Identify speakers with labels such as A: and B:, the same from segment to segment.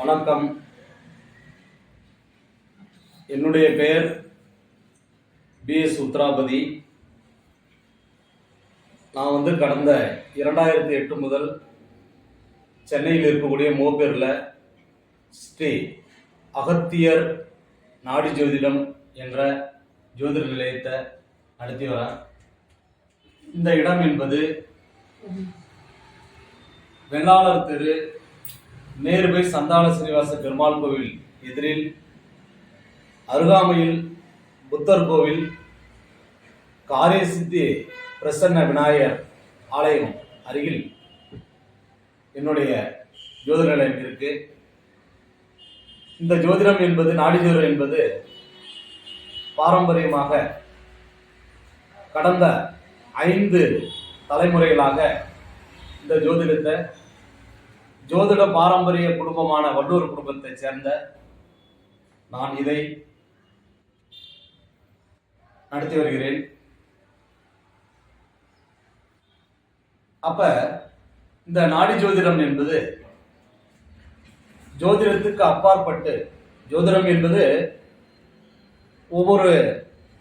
A: வணக்கம். என்னுடைய பெயர் பி எஸ் உத்ராபதி நான் வந்து கடந்த இரண்டாயிரத்தி எட்டு முதல் சென்னையில் இருக்கக்கூடிய மோபேரில் ஸ்ரீ அகத்தியர் நாடி ஜோதிடம் என்ற ஜோதிட நிலையத்தை நடத்தி வரேன். இந்த இடம் என்பது வெள்ளாளர் தெரு நேருபை சந்தான சீனிவாச பெருமாள் கோவில் எதிரில் அருகாமையில் புத்தர் கோவில் காரியசித்தி பிரசன்ன விநாயகர் ஆலயம் அருகில் என்னுடைய ஜோதிட நிலையம் இருக்கு. இந்த ஜோதிடம் என்பது நாடி ஜோதிடம் என்பது பாரம்பரியமாக கடந்த ஐந்து தலைமுறைகளாக இந்த ஜோதிடத்தை ஜோதிட பாரம்பரிய குடும்பமான வல்லூர் குடும்பத்தைச் சேர்ந்த நான் இதை நடத்தி வருகிறேன். அப்ப இந்த நாடி ஜோதிடம் என்பது ஜோதிடத்துக்கு அப்பாற்பட்டு ஜோதிடம் என்பது ஒவ்வொரு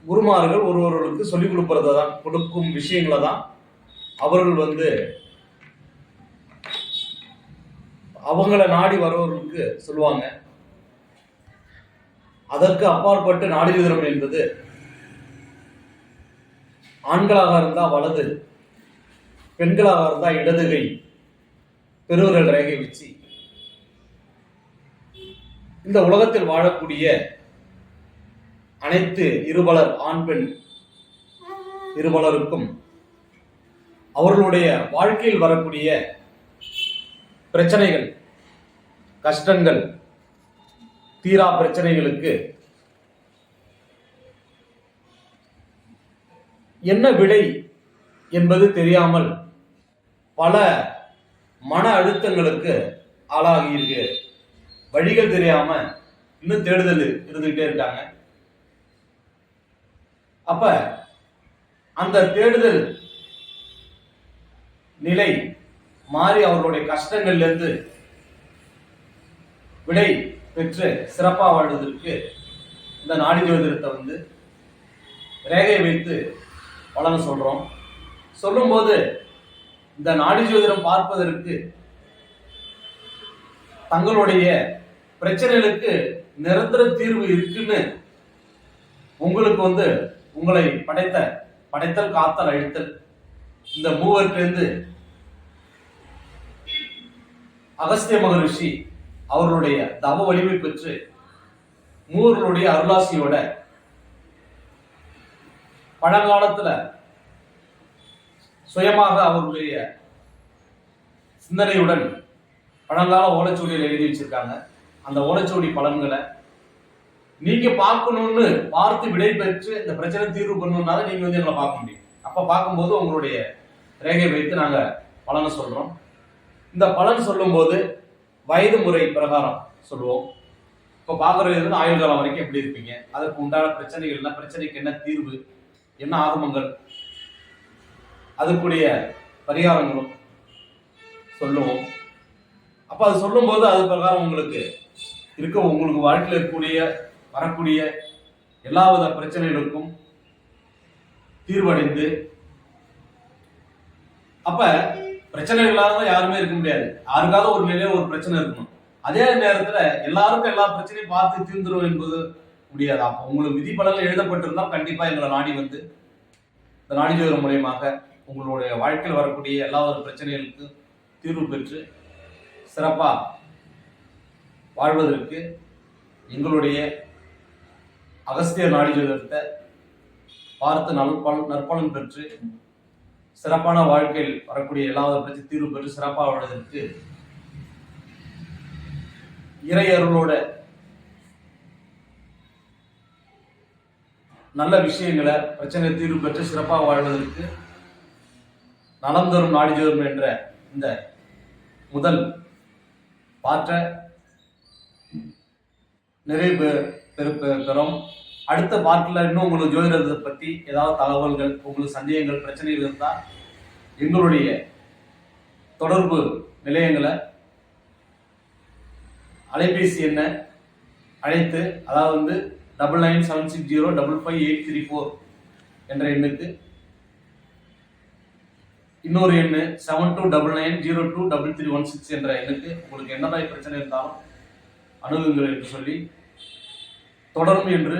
A: குருமார்கள் ஒருவர்களுக்கு சொல்லிக் கொடுப்பதை தான் கொடுக்கும் விஷயங்களை தான் அவர்கள் வந்து அவங்கள நாடி வரவர்களுக்கு சொல்லுவாங்க. அதற்கு அப்பாற்பட்டு நாடி என்பது ஆண்களாக இருந்தா வலது பெண்களாக இருந்தா இடதுகை பெருவர்கள் ரேகை வச்சு. இந்த உலகத்தில் வாழக்கூடிய அனைத்து இருபலர் ஆண் பெண் இருபலருக்கும் அவர்களுடைய வாழ்க்கையில் வரக்கூடிய பிரச்சனைகள் கஷ்டங்கள் தீரா பிரச்சனைகளுக்கு என்ன விடை என்பது தெரியாமல் பல மன அழுத்தங்களுக்கு ஆளாகி இருக்கு வழிகள் தெரியாம இன்னும் தேடுதல் இருந்துகிட்டே இருக்காங்க. அப்ப அந்த தேடுதல் நிலை மாறி அவர்களுடைய கஷ்டங்கள்ல இருந்து விடை பெற்று சிறப்பாக வாழ்வதற்கு இந்த நாடி ஜோதிடத்தை வந்து ரேகை வைத்து வழங்க சொல்கிறோம் சொல்லும்போது இந்த நாடி ஜோதிடம் பார்ப்பதற்கு தங்களுடைய பிரச்சனைகளுக்கு நிரந்தர தீர்வு இருக்குன்னு உங்களுக்கு வந்து உங்களை படைத்த படைத்தல் காத்தல் அழித்தல் இந்த மூவர்கிட்டேருந்து அகஸ்திய மகரிஷி அவர்களுடைய தவ வலிமை பெற்று மூவர்களுடைய அருளாசியோட பழங்காலத்துல சுயமாக அவர்களுடைய சிந்தனையுடன் பழங்கால ஓலைச்சுவடியில் எழுதி வச்சிருக்காங்க. அந்த ஓலைச்சுவடி பலன்களை நீங்க பார்க்கணும்னு பார்த்து விடை பெற்று இந்த பிரச்சனை தீர்வு பண்ணணும்னால நீங்க வந்து எங்களை பார்க்க முடியும். அப்ப பார்க்கும்போது உங்களுடைய ரேகை வைத்து நாங்க பலனை சொல்றோம். இந்த பலன் சொல்லும்போது வயது முறை பிரகாரம் சொல்லுவோம். இப்போ பார்க்குறது ஆயுள் காலம் வரைக்கும் எப்படி இருப்பீங்க? அதற்கு உண்டான பிரச்சனைகள்னா பிரச்சனைக்கு என்ன தீர்வு? என்ன ஆகமங்கள்? அதுக்குரிய பரிகாரங்களும் சொல்லுவோம். அப்போ அது சொல்லும்போது அது பிரகாரம் உங்களுக்கு இருக்க உங்களுக்கு வாழ்க்கையில் இருக்கக்கூடிய வரக்கூடிய எல்லா வித பிரச்சனைகளுக்கும் தீர்வடைந்து அப்போ பிரச்சனை இல்லாத யாருமே இருக்க முடியாது. யாருக்காவது ஒரு நிலையில ஒரு பிரச்சனை இருக்கணும். அதே நேரத்துல எல்லாருக்கும் எல்லா பிரச்சனையும் பார்த்து தீர்ந்துரும் என்பது முடியாது. அப்போ உங்களுக்கு விதிப்படங்கள் எழுதப்பட்டிருந்தால் கண்டிப்பா எங்களை நாடி வந்து இந்த நாடி ஜோதிடம் மூலியமாக உங்களுடைய வாழ்க்கையில் வரக்கூடிய எல்லா ஒரு பிரச்சனைகளுக்கு தீர்வு பெற்று சிறப்பாக வாழ்வதற்கு எங்களுடைய அகஸ்திய நாடி ஜோதிடத்தை பார்த்து நல்பல் நற்பலன் பெற்று சிறப்பான வாழ்க்கையில் வரக்கூடிய எல்லா பற்றி தீர்வு பெற்று சிறப்பாக வாழ்வதற்கு இறை அருளோட நல்ல விஷயங்களை பிரச்சனை தீர்வு பெற்று சிறப்பாக வாழ்வதற்கு நலம் தரும் நாடி தரும் என்ற இந்த முதல் பாற்ற நிறைவு பெறும். அடுத்த பாட்டில் இன்னும் உங்களுக்கு ஜோதிடத்தை பற்றி ஏதாவது தகவல்கள் உங்களுக்கு சந்தேகங்கள் பிரச்சனைகள் இருந்தால் எங்களுடைய தொடர்பு நிலையங்களை அலைபேசி எண்ணை அழைத்து அதாவது வந்து double nine seven six zero double five eight three four என்ற எண்ணுக்கு இன்னொரு எண்ணு seven two double nine zero two double three one six என்ற எண்ணுக்கு உங்களுக்கு என்ன மாதிரி பிரச்சனை இருந்தாலும் அணுகுங்கள் என்று சொல்லி தொடரும் என்று